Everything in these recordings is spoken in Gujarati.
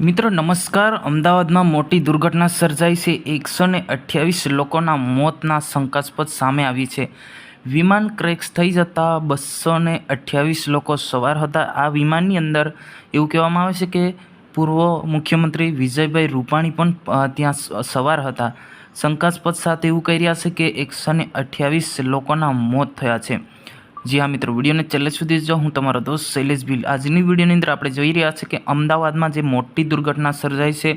મિત્રો, નમસ્કાર. અમદાવાદમાં મોટી દુર્ઘટના સર્જાઈ છે. એકસો ને અઠ્યાવીસ લોકોના મોતના શંકાસ્પદ સામે આવી છે. વિમાન ક્રેક્સ થઈ જતાં બસો ને અઠ્યાવીસ લોકો સવાર હતા. આ વિમાનની અંદર એવું કહેવામાં આવે છે કે પૂર્વ મુખ્યમંત્રી વિજયભાઈ રૂપાણી પણ ત્યાં સવાર હતા. શંકાસ્પદ સાથે એવું કહી રહ્યા છે કે એકસો ને અઠ્યાવીસ લોકોના મોત થયા છે. જી હા મિત્રો, વિડીયોને છેલ્લે સુધી જો હું તમારો દોસ્ત શૈલેષ ભીલ આજની વિડીયોની અંદર આપણે જોઈ રહ્યા છે કે અમદાવાદમાં જે મોટી દુર્ઘટના સર્જાઈ છે,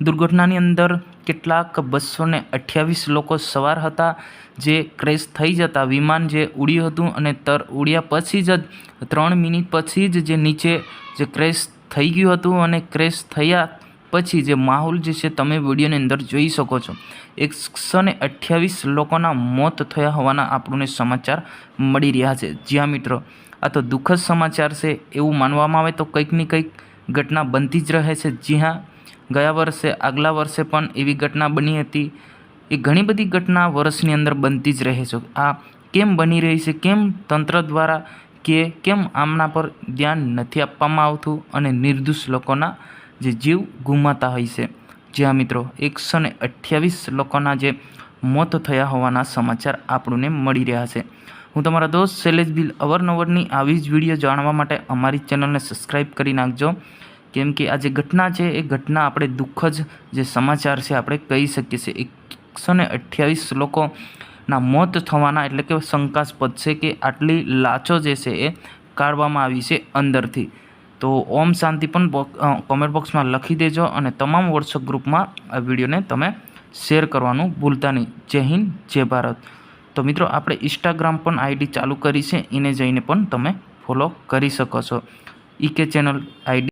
દુર્ઘટનાની અંદર કેટલાક બસો ને અઠ્યાવીસ લોકો સવાર હતા, જે ક્રેશ થઈ જતા વિમાન જે ઉડ્યું હતું અને તર ઉડ્યા પછી જ, ત્રણ મિનિટ પછી જ જે નીચે જે ક્રેશ થઈ ગયું હતું અને ક્રેશ થયા પછી જે માહોલ જે છે, તમે વિડીયોની અંદર જોઈ શકો છો. એકસો ને અઠ્યાવીસ લોકોના મોત થયા હોવાના આપણને સમાચાર મળી રહ્યા છે. જ્યાં મિત્રો, આ તો દુઃખદ સમાચાર છે એવું માનવામાં આવે તો કંઈકની કંઈક ઘટના બનતી જ રહે છે. જી હા ગયા વર્ષે, આગલા વર્ષે પણ એવી ઘટના બની હતી. એ ઘણી બધી ઘટના વર્ષની અંદર બનતી જ રહે છે. આ કેમ બની રહી છે? કેમ તંત્ર દ્વારા કે કેમ આમના પર ધ્યાન નથી આપવામાં આવતું અને નિર્દોષ લોકોના જે જીવ ગુમાતા હોય છે. જ્યાં મિત્રો એકસો ને અઠ્યાવીસ લોકોના જે મોત થયા હોવાના સમાચાર આપણને મળી રહ્યા છે. હું તમારા દોસ્ત શૈલેષ બિલ અવરનવરની આવી જ વીડિયો જાણવા માટે અમારી ચેનલને સબસ્ક્રાઈબ કરી નાખજો. કેમ કે આ જે ઘટના છે, એ ઘટના આપણે દુઃખ જ જે સમાચાર છે, આપણે કહી શકીએ છીએ. એકસો ને અઠ્યાવીસ લોકોના મોત થવાના એટલે કે શંકાસ્પદ છે કે આટલી લાચો જે છે, એ કાઢવામાં આવી છે અંદરથી. તો ઓમ શાંતિ પણ કોમેન્ટ બોક્સમાં લખી દેજો અને તમામ વોટ્સઅપ ગ્રુપમાં આ વિડીયોને તમે શેર કરવાનું ભૂલતા નહીં. જય હિન્દ, જય ભારત. તો મિત્રો, આપણે ઇન્સ્ટાગ્રામ પણ આઈડી ચાલુ કરી છે, એને જઈને પણ તમે ફોલો કરી શકો છો. ઈકે ચેનલ આઈડી